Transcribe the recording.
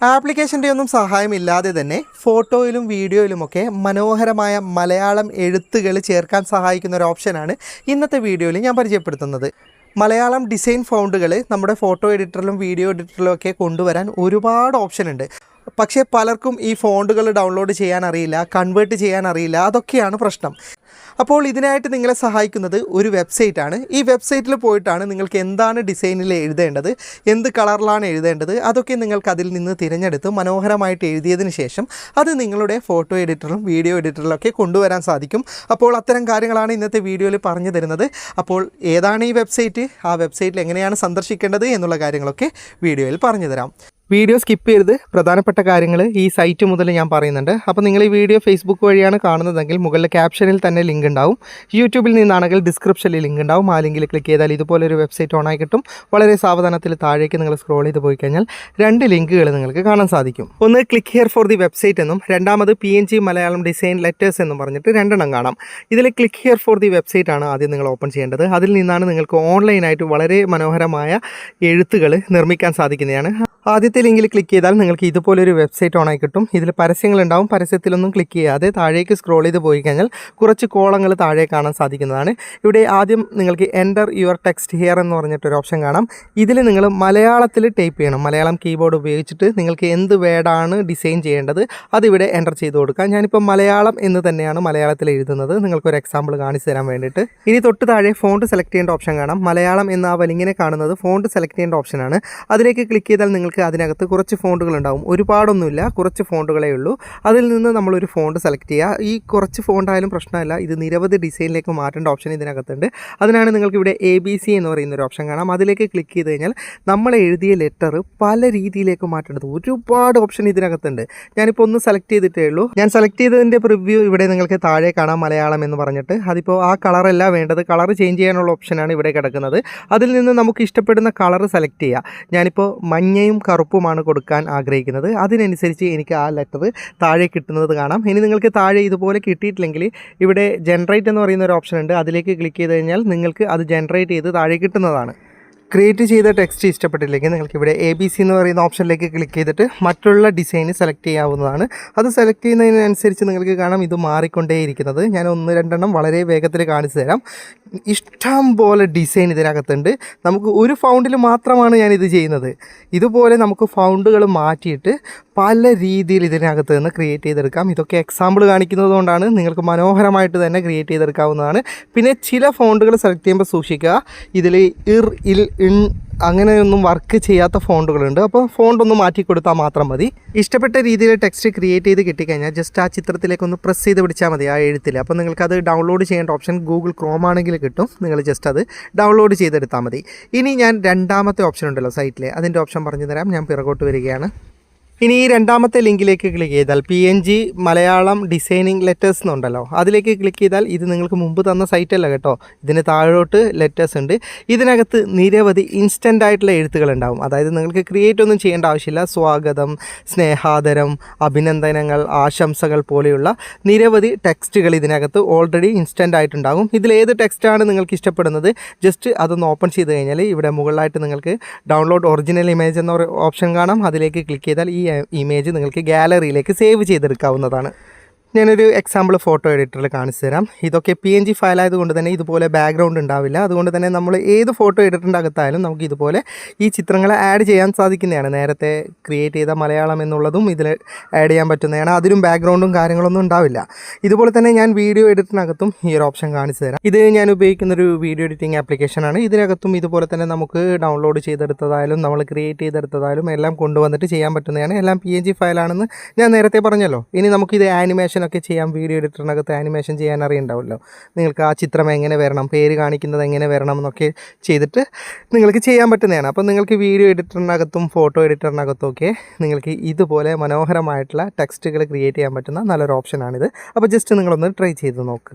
ആപ്ലിക്കേഷന്റെ ഒന്നും സഹായമില്ലാതെ തന്നെ ഫോട്ടോയിലും വീഡിയോയിലുമൊക്കെ മനോഹരമായ മലയാളം എഴുത്തുകൾ ചേർക്കാൻ സഹായിക്കുന്ന ഒരു ഓപ്ഷനാണ് ഇന്നത്തെ വീഡിയോയിൽ ഞാൻ പരിചയപ്പെടുത്തുന്നത്. മലയാളം ഡിസൈൻ ഫൗണ്ടുകൾ നമ്മുടെ ഫോട്ടോ എഡിറ്ററിലും വീഡിയോ എഡിറ്ററിലും ഒക്കെ കൊണ്ടുവരാൻ ഒരുപാട് ഓപ്ഷൻ ഉണ്ട് പക്ഷേ പലർക്കും ഈ ഫോണ്ടുകൾ ഡൗൺലോഡ് ചെയ്യാൻ അറിയില്ല കൺവേർട്ട് ചെയ്യാൻ അറിയില്ല അതൊക്കെയാണ് പ്രശ്നം. അപ്പോൾ ഇതിനായിട്ട് നിങ്ങളെ സഹായിക്കുന്നത് ഒരു വെബ്സൈറ്റ് ആണ്. ഈ വെബ്സൈറ്റിൽ പോയിട്ടാണ് നിങ്ങൾക്ക് എന്താണ് ഡിസൈനിൽ എഴുതേണ്ടത് എന്ത് കളറിലാണ് എഴുതേണ്ടത് അതൊക്കെ നിങ്ങൾക്ക് അതിൽ നിന്ന് തിരഞ്ഞെടുത്ത് മനോഹരമായിട്ട് എഴുതിയതിന് ശേഷം അത് നിങ്ങളുടെ ഫോട്ടോ എഡിറ്ററിലും വീഡിയോ എഡിറ്ററിലും ഒക്കെ കൊണ്ടുവരാൻ സാധിക്കും. അപ്പോൾ അത്തരം കാര്യങ്ങളാണ് ഇന്നത്തെ വീഡിയോയിൽ പറഞ്ഞു തരുന്നത്. അപ്പോൾ ഏതാണ് ഈ വെബ്സൈറ്റ് ആ വെബ്സൈറ്റിൽ എങ്ങനെയാണ് സന്ദർശിക്കേണ്ടത് എന്നുള്ള കാര്യങ്ങളൊക്കെ വീഡിയോയിൽ പറഞ്ഞു തരാം. വീഡിയോ സ്കിപ്പ് ചെയ്ത് പ്രധാനപ്പെട്ട കാര്യങ്ങൾ ഈ സൈറ്റ് മുതൽ ഞാൻ പറയുന്നുണ്ട്. അപ്പോൾ നിങ്ങൾ ഈ വീഡിയോ ഫേസ്ബുക്ക് വഴിയാണ് കാണുന്നതെങ്കിൽ മുകളിലെ ക്യാപ്ഷനിൽ തന്നെ ലിങ്ക് ഉണ്ടാവും. യൂട്യൂബിൽ നിന്നാണെങ്കിൽ ഡിസ്ക്രിപ്ഷനിൽ ലിങ്ക് ഉണ്ടാവും. ആ ലിങ്കിൽ ക്ലിക്ക് ചെയ്താൽ ഇതുപോലൊരു വെബ്സൈറ്റ് ഓണായി കിട്ടും വളരെ സാവധാനത്തിൽ താഴേക്ക് നിങ്ങൾ സ്ക്രോൾ ചെയ്ത് പോയി കഴിഞ്ഞാൽ രണ്ട് ലിങ്കുകൾ നിങ്ങൾക്ക് കാണാൻ സാധിക്കും. ഒന്ന് click here for the website എന്നും രണ്ടാമത് P N G Malayalam design letters എന്നും പറഞ്ഞിട്ട് രണ്ടെണ്ണം കാണാം. ഇതിൽ click here for the website ആണ് ആദ്യം നിങ്ങൾ ഓപ്പൺ ചെയ്യേണ്ടത്. അതിൽ നിന്നാണ് നിങ്ങൾക്ക് ഓൺലൈനായിട്ട് വളരെ മനോഹരമായ എഴുത്തുകൾ നിർമ്മിക്കാൻ സാധിക്കുന്നതാണ്. ആദ്യത്തെ ലിങ്കിൽ ക്ലിക്ക് ചെയ്താൽ നിങ്ങൾക്ക് ഇതുപോലൊരു വെബ്സൈറ്റ് ഓണായി കിട്ടും. ഇതിൽ പരസ്യങ്ങളുണ്ടാവും. പരസ്യത്തിലൊന്നും ക്ലിക്ക് ചെയ്യാതെ താഴേക്ക് സ്ക്രോൾ ചെയ്ത് പോയി കഴിഞ്ഞാൽ കുറച്ച് കോളങ്ങൾ താഴെ കാണാൻ സാധിക്കുന്നതാണ്. ഇവിടെ ആദ്യം നിങ്ങൾക്ക് എന്റർ യുവർ ടെക്സ്റ്റ് ഹിയർ എന്ന് പറഞ്ഞിട്ടൊരു ഓപ്ഷൻ കാണാം. ഇതിൽ നിങ്ങൾ മലയാളത്തിൽ ടൈപ്പ് ചെയ്യണം. മലയാളം കീബോർഡ് ഉപയോഗിച്ചിട്ട് നിങ്ങൾക്ക് എന്ത് വേർഡാണ് ഡിസൈൻ ചെയ്യേണ്ടത് അതിവിടെ എന്റർ ചെയ്ത് കൊടുക്കാം. ഞാനിപ്പോൾ മലയാളം എന്ന് തന്നെയാണ് മലയാളത്തിൽ എഴുതുന്നത്. നിങ്ങൾക്കൊരു എക്സാമ്പിൾ കാണിച്ചു തരാൻ വേണ്ടിയിട്ട്. ഇനി തൊട്ട് താഴെ ഫോണ്ട് സെലക്ട് ചെയ്യേണ്ട ഓപ്ഷൻ കാണാം. മലയാളം എന്ന ആ വലിങ്ങനെ കാണുന്നത് ഫോണ്ട് സെലക്ട് ചെയ്യേണ്ട ഓപ്ഷനാണ് അതിലേക്ക് ക്ലിക്ക് ചെയ്താൽ നിങ്ങൾക്ക് അതിനകത്ത് കുറച്ച് ഫോണ്ടുകൾ ഉണ്ടാവും. ഒരുപാടൊന്നുമില്ല കുറച്ച് ഫോണ്ടുകളേ ഉള്ളൂ. അതിൽ നിന്ന് നമ്മളൊരു ഫോണ്ട് സെലക്ട് ചെയ്യുക. ഈ കുറച്ച് ഫോണ്ടായാലും പ്രശ്നമല്ല. ഇത് നിരവധി ഡിസൈനിലേക്ക് മാറ്റേണ്ട ഓപ്ഷൻ ഇതിനകത്തുണ്ട്. അതിനാണ് നിങ്ങൾക്ക് ഇവിടെ എ ബി സി എന്ന് പറയുന്ന ഒരു ഓപ്ഷൻ കാണാം. അതിലേക്ക് ക്ലിക്ക് ചെയ്ത് കഴിഞ്ഞാൽ നമ്മൾ എഴുതിയ ലെറ്റർ പല രീതിയിലേക്ക് മാറ്റേണ്ടത് ഒരുപാട് ഓപ്ഷൻ ഇതിനകത്തുണ്ട്. ഞാനിപ്പോൾ ഒന്ന് സെലക്ട് ചെയ്തിട്ടേ ഉള്ളൂ. ഞാൻ സെലക്ട് ചെയ്തതിന്റെ പ്രിവ്യൂ ഇവിടെ നിങ്ങൾക്ക് താഴെ കാണാം മലയാളം എന്ന് പറഞ്ഞിട്ട്. അതിപ്പോൾ ആ കളറല്ല വേണ്ടത്. കളർ ചേഞ്ച് ചെയ്യാനുള്ള ഓപ്ഷനാണ് ഇവിടെ കിടക്കുന്നത്. അതിൽ നിന്ന് നമുക്ക് ഇഷ്ടപ്പെടുന്ന കളർ സെലക്ട് ചെയ്യുക ഞാനിപ്പോൾ മഞ്ഞയും കറുപ്പുമാണ് കൊടുക്കാൻ ആഗ്രഹിക്കുന്നത്. അതിനനുസരിച്ച് എനിക്ക് ആ ലെറ്റർ താഴെ കിട്ടുന്നത് കാണാം. ഇനി നിങ്ങൾക്ക് താഴെ ഇതുപോലെ കിട്ടിയിട്ടില്ലെങ്കിൽ ഇവിടെ ജനറേറ്റ് എന്ന് പറയുന്ന ഒരു ഓപ്ഷൻ ഉണ്ട്. അതിലേക്ക് ക്ലിക്ക് ചെയ്ത് കഴിഞ്ഞാൽ നിങ്ങൾക്ക് അത് ജനറേറ്റ് ചെയ്ത് താഴെ കിട്ടുന്നതാണ്. ക്രിയേറ്റ് ചെയ്ത ടെക്സ്റ്റ് ഇഷ്ടപ്പെട്ടില്ലെങ്കിൽ നിങ്ങൾക്ക് ഇവിടെ എ ബി സി എന്ന് പറയുന്ന ഓപ്ഷനിലേക്ക് ക്ലിക്ക് ചെയ്തിട്ട് മറ്റുള്ള ഡിസൈൻ സെലക്ട് ചെയ്യാവുന്നതാണ്. അത് സെലക്ട് ചെയ്യുന്നതിനനുസരിച്ച് നിങ്ങൾക്ക് കാണാം ഇത് മാറിക്കൊണ്ടേയിരിക്കുന്നത്. ഞാൻ ഒന്ന് രണ്ടെണ്ണം വളരെ വേഗത്തിൽ കാണിച്ചു തരാം. ഇഷ്ടം പോലെ ഡിസൈൻ ഇതിനകത്തുണ്ട്. നമുക്ക് ഒരു ഫൗണ്ടിൽ മാത്രമാണ് ഞാൻ ഇത് ചെയ്യുന്നത്. ഇതുപോലെ നമുക്ക് ഫൗണ്ടുകൾ മാറ്റിയിട്ട് പല രീതിയിൽ ഇതിനകത്ത് നിന്ന് ക്രിയേറ്റ് ചെയ്തെടുക്കാം. ഇതൊക്കെ എക്സാമ്പിൾ കാണിക്കുന്നത് കൊണ്ടാണ് നിങ്ങൾക്ക് മനോഹരമായിട്ട് തന്നെ ക്രിയേറ്റ് ചെയ്തെടുക്കാവുന്നതാണ്. പിന്നെ ചില ഫോണ്ടുകൾ സെലക്ട് ചെയ്യുമ്പോൾ സൂക്ഷിക്കുക. ഇതിൽ ഇർ ഇൽ അങ്ങനെയൊന്നും വർക്ക് ചെയ്യാത്ത ഫോണ്ടുകളുണ്ട് അപ്പോൾ ഫോണ്ട് ഒന്ന് മാറ്റി കൊടുത്താൽ മാത്രം മതി. ഇഷ്ടപ്പെട്ട രീതിയിൽ ടെക്സ്റ്റ് ക്രിയേറ്റ് ചെയ്ത് കിട്ടിക്കഴിഞ്ഞാൽ ജസ്റ്റ് ആ ചിത്രത്തിലേക്ക് ഒന്ന് പ്രസ് ചെയ്ത് പിടിച്ചാൽ മതി ആ എഴുത്തിൽ. അപ്പോൾ നിങ്ങൾക്കത് ഡൗൺലോഡ് ചെയ്യേണ്ട ഓപ്ഷൻ ഗൂഗിൾ ക്രോം ആണെങ്കിൽ കിട്ടും. നിങ്ങൾ ജസ്റ്റ് അത് ഡൗൺലോഡ് ചെയ്തെടുത്താൽ മതി. ഇനി ഞാൻ രണ്ടാമത്തെ ഓപ്ഷൻ ഉണ്ടല്ലോ സൈറ്റിൽ അതിന്റെ ഓപ്ഷൻ പറഞ്ഞു തരാം ഞാൻ പിറകോട്ട് വരികയാണ്. ഇനി ഈ രണ്ടാമത്തെ ലിങ്കിലേക്ക് ക്ലിക്ക് ചെയ്താൽ P N G Malayalam designing letters എന്നുണ്ടല്ലോ. അതിലേക്ക് ക്ലിക്ക് ചെയ്താൽ ഇത് നിങ്ങൾക്ക് മുമ്പ് തന്ന സൈറ്റ് അല്ല കേട്ടോ. ഇതിന് താഴോട്ട് ലെറ്റേഴ്സ് ഉണ്ട്. ഇതിനകത്ത് നിരവധി ഇൻസ്റ്റന്റ് ആയിട്ടുള്ള എഴുത്തുകൾ ഉണ്ടാവും. അതായത് നിങ്ങൾക്ക് ക്രിയേറ്റ് ഒന്നും ചെയ്യേണ്ട ആവശ്യമില്ല. സ്വാഗതം സ്നേഹാദരം അഭിനന്ദനങ്ങൾ ആശംസകൾ പോലെയുള്ള നിരവധി ടെക്സ്റ്റുകൾ ഇതിനകത്ത് ഓൾറെഡി ഇൻസ്റ്റന്റ് ആയിട്ടുണ്ടാകും. ഇതിലേത് ടെക്സ്റ്റാണ് നിങ്ങൾക്ക് ഇഷ്ടപ്പെടുന്നത്? ജസ്റ്റ് അതൊന്ന് ഓപ്പൺ ചെയ്ത് കഴിഞ്ഞാൽ ഇവിടെ മുകളിലായിട്ട് നിങ്ങൾക്ക് ഡൗൺലോഡ് ഒറിജിനൽ ഇമേജ് എന്ന ഓപ്ഷൻ കാണാം. അതിലേക്ക് ക്ലിക്ക് ചെയ്താൽ ഈ ഇമേജ് നിങ്ങൾക്ക് ഗാലറിയിലേക്ക് സേവ് ചെയ്തെടുക്കാവുന്നതാണ്. ഞാനൊരു എക്സാമ്പിൾ ഫോട്ടോ എഡിറ്ററിൽ കാണിച്ചു തരാം. ഇതൊക്കെ പി എൻ ജി ഫയൽ ആയതുകൊണ്ട് തന്നെ ഇതുപോലെ ബാക്ക്ഗ്രൗണ്ട് ഉണ്ടാവില്ല. അതുകൊണ്ട് തന്നെ നമ്മൾ ഏത് ഫോട്ടോ എഡിറ്ററിന്റെ അകത്തായാലും നമുക്ക് ഇതുപോലെ ഈ ചിത്രങ്ങളെ ആഡ് ചെയ്യാൻ സാധിക്കുന്നതാണ്. നേരത്തെ ക്രിയേറ്റ് ചെയ്ത മലയാളം എന്നുള്ളതും ഇതിൽ ആഡ് ചെയ്യാൻ പറ്റുന്നതാണ്. അതിലും ബാക്ക്ഗ്രൗണ്ടും കാര്യങ്ങളൊന്നും ഉണ്ടാവില്ല. ഇതുപോലെ തന്നെ ഞാൻ വീഡിയോ എഡിറ്ററിനകത്തും ഈ ഒരു ഓപ്ഷൻ കാണിച്ചു തരാം. ഇത് ഞാൻ ഉപയോഗിക്കുന്ന ഒരു വീഡിയോ എഡിറ്റിംഗ് ആപ്ലിക്കേഷനാണ് ഇതിനകത്തും ഇതുപോലെ തന്നെ നമുക്ക് ഡൗൺലോഡ് ചെയ്തെടുത്തതായാലും നമ്മൾ ക്രിയേറ്റ് ചെയ്തെടുത്തതായാലും എല്ലാം കൊണ്ടുവന്നിട്ട് ചെയ്യാൻ പറ്റുന്നതാണ്. എല്ലാം പി എൻ ജി ഫയലാണെന്ന് ഞാൻ നേരത്തെ പറഞ്ഞല്ലോ. ഇനി നമുക്കിത് ആനിമേഷൻ ഒക്കെ ചെയ്യാൻ വീഡിയോ എഡിറ്ററിനകത്ത് ആനിമേഷൻ ചെയ്യാൻ അറിയണ്ടാവുമല്ലോ നിങ്ങൾക്ക് ആ ചിത്രം എങ്ങനെ വരണം പേര് കാണിക്കുന്നത് എങ്ങനെ വരണം എന്നൊക്കെ ചെയ്തിട്ട് നിങ്ങൾക്ക് ചെയ്യാൻ പറ്റുന്നതാണ്. അപ്പോൾ നിങ്ങൾക്ക് വീഡിയോ എഡിറ്ററിനകത്തും ഫോട്ടോ എഡിറ്ററിനകത്തും ഒക്കെ നിങ്ങൾക്ക് ഇതുപോലെ മനോഹരമായിട്ടുള്ള ടെക്സ്റ്റുകൾ ക്രിയേറ്റ് ചെയ്യാൻ പറ്റുന്ന നല്ലൊരു ഓപ്ഷനാണിത് അപ്പോൾ ജസ്റ്റ് നിങ്ങളൊന്ന് ട്രൈ ചെയ്ത് നോക്ക്.